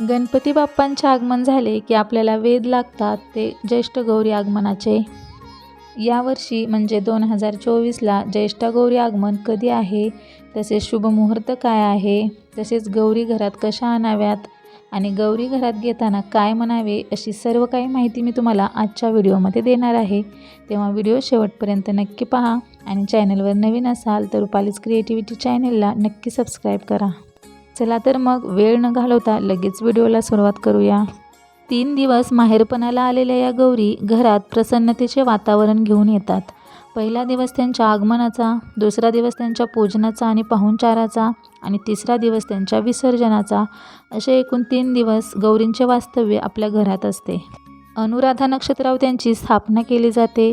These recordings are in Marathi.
गणपती बाप्पांचे आगमन झाले की आपल्याला वेध लागतात ते ज्येष्ठ गौरी आगमनाचे. यावर्षी म्हणजे दोन हजार चोवीसला ज्येष्ठ गौरी आगमन कधी आहे? तसेच शुभमुहूर्त काय आहे? तसेच गौरी घरात कशा आणाव्यात? आणि गौरी घरात घेताना काय म्हणावे अशी सर्व काही माहिती मी तुम्हाला आजच्या व्हिडिओमध्ये देणार आहे. तेव्हा व्हिडिओ शेवटपर्यंत नक्की पहा आणि चॅनलवर नवीन असाल तर रुपालीज क्रिएटिव्हिटी चॅनलला नक्की सबस्क्राईब करा. चला तर मग वेळ न घालवता लगेच व्हिडिओला सुरुवात करूया. तीन दिवस माहेरपणाला आलेल्या या गौरी घरात प्रसन्नतेचे वातावरण घेऊन येतात. पहिला दिवस त्यांच्या आगमनाचा दुसरा दिवस त्यांच्या पूजनाचा आणि पाहुणचाराचा आणि तिसरा दिवस त्यांच्या विसर्जनाचा असे एकूण तीन दिवस गौरींचे वास्तव्य आपल्या घरात असते. अनुराधा नक्षत्रावर त्यांची स्थापना केली जाते.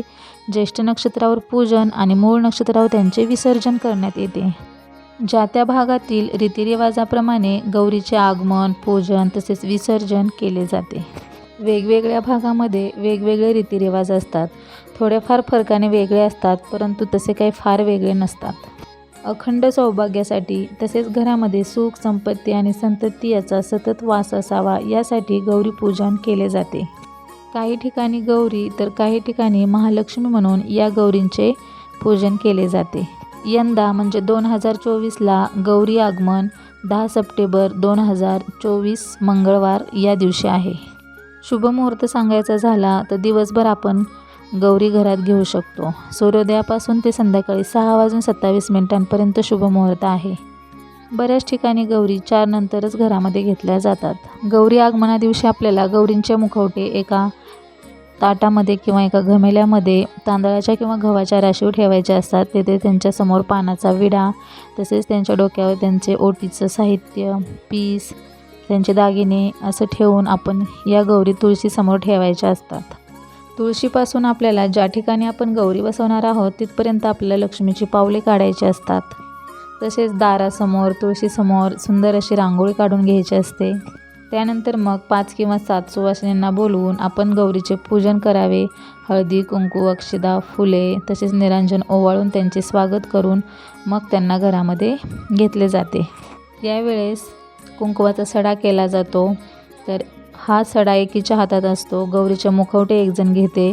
ज्येष्ठ नक्षत्रावर पूजन आणि मूळ नक्षत्रावर त्यांचे विसर्जन करण्यात येते. ज्या त्या भागातील रीतिरिवाजाप्रमाणे गौरीचे आगमन पूजन तसेच विसर्जन केले जाते. वेगवेगळ्या भागामध्ये वेगवेगळे रीतिरिवाज असतात. थोड्याफार फरकाने वेगळे असतात परंतु तसे काही फार वेगळे नसतात. अखंड सौभाग्यासाठी तसेच घरामध्ये सुख संपत्ती आणि संतती याचा सतत वास असावा यासाठी गौरी पूजन केले जाते. काही ठिकाणी गौरी तर काही ठिकाणी महालक्ष्मी म्हणून या गौरींचे पूजन केले जाते. यंदा म्हणजे दोन हजार चोवीसला गौरी आगमन दहा सप्टेंबर दोन हजार चोवीस मंगळवार या दिवशी आहे. शुभ मुहूर्त सांगायचा झाला तर दिवसभर आपण गौरी घरात घेऊ शकतो. सूर्योदयापासून ते संध्याकाळी सहा वाजून सत्तावीस मिनिटांपर्यंत शुभमुहूर्त आहे. बऱ्याच ठिकाणी गौरी चार नंतरच घरामध्ये घेतल्या जातात. गौरी आगमना दिवशी आपल्याला गौरींचे मुखवटे एका ताटामध्ये किंवा एका घमेल्यामध्ये तांदळाच्या किंवा गव्हाच्या राशीव ठेवायच्या असतात. तेथे त्यांच्यासमोर पानाचा विडा तसेच त्यांच्या डोक्यावर त्यांचे ओटीचं साहित्य पीस त्यांचे दागिने असं ठेवून आपण या गौरी तुळशीसमोर ठेवायच्या असतात. तुळशीपासून आपल्याला ज्या ठिकाणी आपण गौरी बसवणार आहोत तिथपर्यंत आपल्याला लक्ष्मीची पावले काढायची असतात. तसेच दारासमोर तुळशीसमोर सुंदर अशी रांगोळी काढून घ्यायची असते. त्यानंतर मग पाच किंवा सात सुवासिनींना बोलवून आपण गौरीचे पूजन करावे. हळदी कुंकू अक्षदा फुले तसेच निरांजन ओवाळून त्यांचे स्वागत करून मग त्यांना घरामध्ये घेतले जाते. यावेळेस कुंकवाचा सडा केला जातो. तर हा सडा एकीच्या हातात असतो. गौरीच्या मुखवटे एकजण घेते.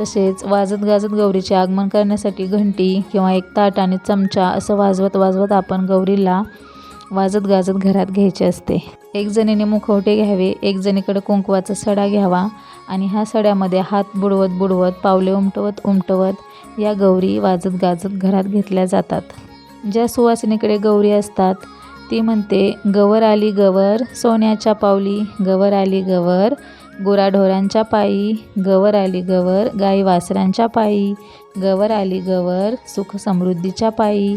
तसेच वाजत गाजत गौरीचे आगमन करण्यासाठी घंटी किंवा एक ताट आणि चमचा असं वाजवत वाजवत आपण गौरीला वाजत गाजत घरात घ्यायचे असते. एक जणीने मुखवटे घ्यावे एक जणीकडे कुंकवाचा सडा घ्यावा आणि ह्या सड्यामध्ये हात बुडवत बुडवत पावले उमटवत उमटवत या गौरी वाजत गाजत घरात घेतल्या जातात. ज्या सुवासिनीकडे गौरी असतात ती म्हणते गवर आली गवर सोन्याच्या पावली गवर आली गवर गुराढोरांच्या पायी गवर आली गवर गाई वासरांच्या पायी गवर आली गवर सुख समृद्धीच्या पायी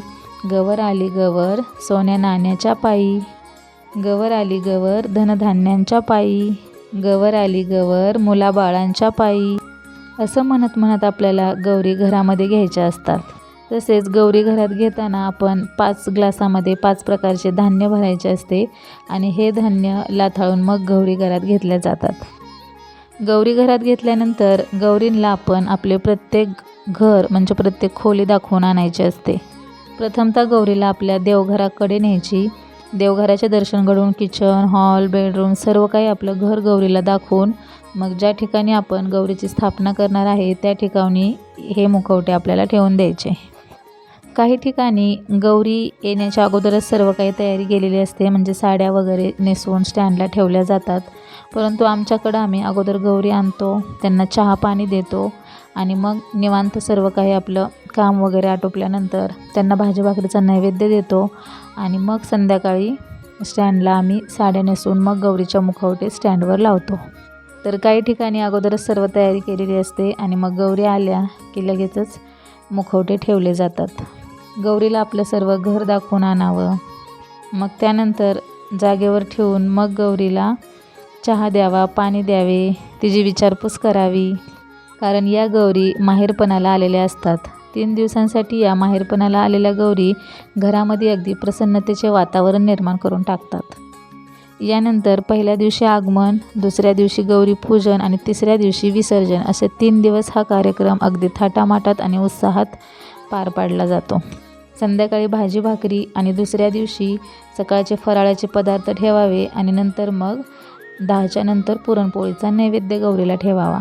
गवर आली गवर सोन्या नाण्याच्या पायी. गवर आली गवर धनधान्यांच्या पायी. गवर आली गवर मुलाबाळांच्या पायी. असं म्हणत म्हणत आपल्याला गौरी घरामध्ये घ्यायच्या असतात. तसेच गौरी घरात घेताना आपण पाच ग्लासामध्ये पाच प्रकारचे धान्य भरायचे असते आणि हे धान्य लाथाळून मग गौरी घरात घेतल्या जातात. गौरी घरात घेतल्यानंतर गौरींना आपण आपले प्रत्येक घर म्हणजे प्रत्येक खोली दाखवून आणायची असते. प्रथमतः गौरीला आपल्या देवघराकडे न्यायची. देवघराचे दर्शन घडवून किचन हॉल बेडरूम सर्व काही आपलं घर गौरीला दाखवून मग ज्या ठिकाणी आपण गौरीची स्थापना करणार आहे त्या ठिकाणी हे मुखवटे आपल्याला ठेवून द्यायचे. काही ठिकाणी गौरी येण्याच्या अगोदरच सर्व काही तयारी केलेली असते म्हणजे साड्या वगैरे नेसवून स्टँडला ठेवल्या जातात. परंतु आमच्याकडं आम्ही अगोदर गौरी आणतो त्यांना चहा पाणी देतो आणि मग निवांत सर्व काही आपलं काम वगैरे आटोपल्यानंतर त्यांना भाजी भाकरीचा नैवेद्य देतो आणि मग संध्याकाळी स्टँडला आम्ही साड्या नेसून मग गौरीच्या मुखवटे स्टँडवर लावतो. तर काही ठिकाणी अगोदरच सर्व तयारी केलेली असते आणि मग गौरी आल्या की लगेचच मुखवटे ठेवले जातात. गौरीला आपलं सर्व घर दाखवून आणावं. मग त्यानंतर जागेवर ठेवून मग गौरीला चहा द्यावा पाणी द्यावे तिची विचारपूस करावी. कारण या गौरी माहेरपणाला आलेल्या असतात. तीन दिवसांसाठी या माहेरपणाला आलेल्या गौरी घरामध्ये अगदी प्रसन्नतेचे वातावरण निर्माण करून टाकतात. यानंतर पहिल्या दिवशी आगमन दुसऱ्या दिवशी गौरी पूजन आणि तिसऱ्या दिवशी विसर्जन असे तीन दिवस हा कार्यक्रम अगदी थाटामाटात आणि उत्साहात पार पाडला जातो. संध्याकाळी भाजी भाकरी आणि दुसऱ्या दिवशी सकाळचे फराळाचे पदार्थ ठेवावे आणि नंतर मग दहाच्या नंतर पुरणपोळीचा नैवेद्य गौरीला ठेवावा.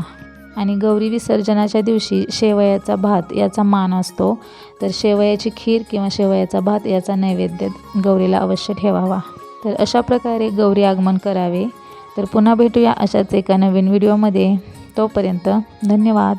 आणि गौरी विसर्जनाच्या दिवशी शेवयाचा भात याचा मान असतो. तर शेवयाची खीर किंवा शेवयाचा भात याचा नैवेद्य गौरीला अवश्य ठेवावा. तर अशा प्रकारे गौरी आगमन करावे. तर पुन्हा भेटूया अशाच एका नवीन व्हिडिओमध्ये. तोपर्यंत धन्यवाद.